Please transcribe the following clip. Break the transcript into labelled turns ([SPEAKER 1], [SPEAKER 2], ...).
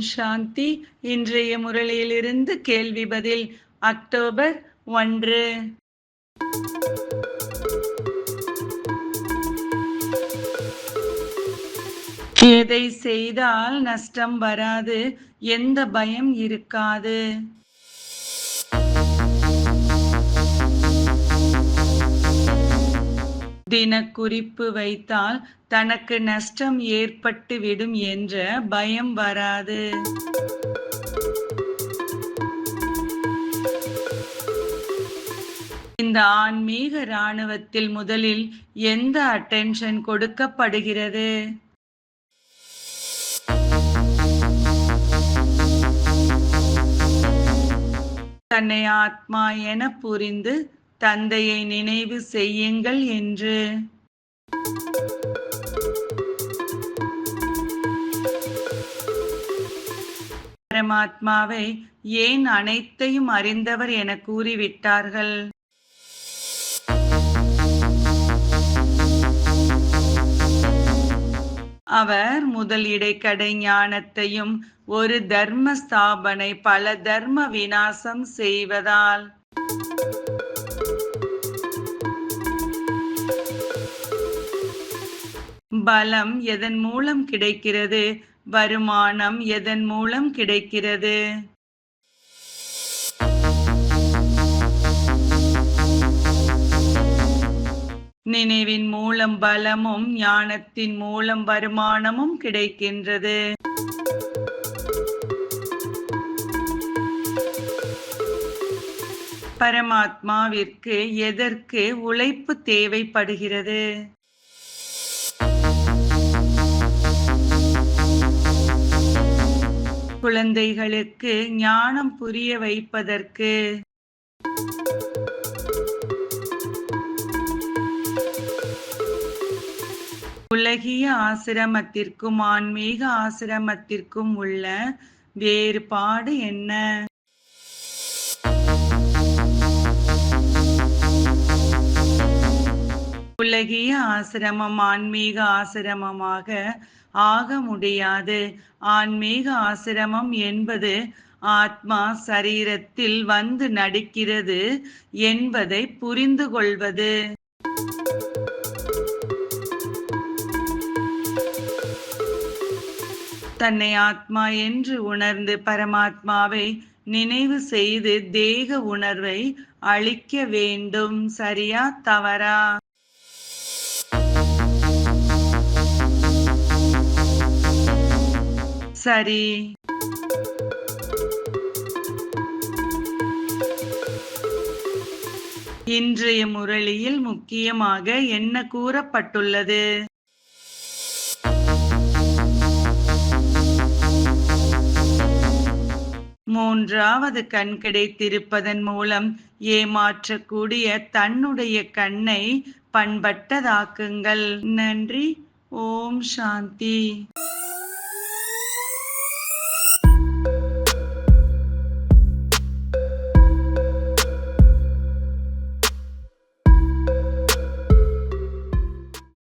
[SPEAKER 1] சாந்தி. இன்றைய முரளியிலிருந்து கேள்வி பதில் அக்டோபர் ஒன்று. எதை செய்தால் நஷ்டம் வராது எந்த பயம் இருக்காது. தினக்குறிப்பு வைத்தால் தனக்கு நஷ்டம் ஏற்பட்டு விடும் என்ற பயம் வராது. இந்த ஆன்மீக ராணுவத்தில் முதலில் எந்த அட்டென்ஷன் கொடுக்கப்படுகிறது? தன்னை ஆத்மா என புரிந்து தந்தையை நினைவு செய்யுங்கள் என்று. பரமாத்மாவை ஏன் அனைத்தையும் அறிந்தவர் என கூறிவிட்டார்கள்? அவர் முதல் இடைக்கடை ஞானத்தையும் ஒரு தர்ம ஸ்தாபனை பல தர்ம விநாசம் செய்வதால். பலம் எதன் மூலம் கிடைக்கிறது? வருமானம் எதன் மூலம் கிடைக்கிறது? நினைவின் மூலம் பலமும் ஞானத்தின் மூலம் வருமானமும் கிடைக்கின்றது. பரமாத்மாவிற்கு எதற்கு உழைப்பு தேவைப்படுகிறது? குழந்தைகளுக்கு ஞானம் புரிய வைப்பதற்கு. உலகிய ஆசிரமத்திற்கும் ஆன்மீக ஆசிரமத்திற்கும் உள்ள வேறுபாடு என்ன? உலகிய ஆசிரமம் ஆன்மீக ஆசிரமமாக ஆக முடியாது. ஆன்மீக ஆசிரமம் என்பது ஆத்மா சரீரத்தில் வந்து நடிக்கிறது என்பதை புரிந்து கொள்வது. தன்னை ஆத்மா என்று உணர்ந்து பரமாத்மாவை நினைவு செய்து தேக உணர்வை அழிக்க வேண்டும். சரியா? தவறா? சரி. இன்றைய முரளியில் முக்கியமாக என்ன கூறப்பட்டுள்ளது? மூன்றாவது கண் கிடைத்திருப்பதன் மூலம் ஏமாற்றக்கூடிய தன்னுடைய கண்ணை பண்பட்டதாக்குங்கள். நன்றி. ஓம் சாந்தி.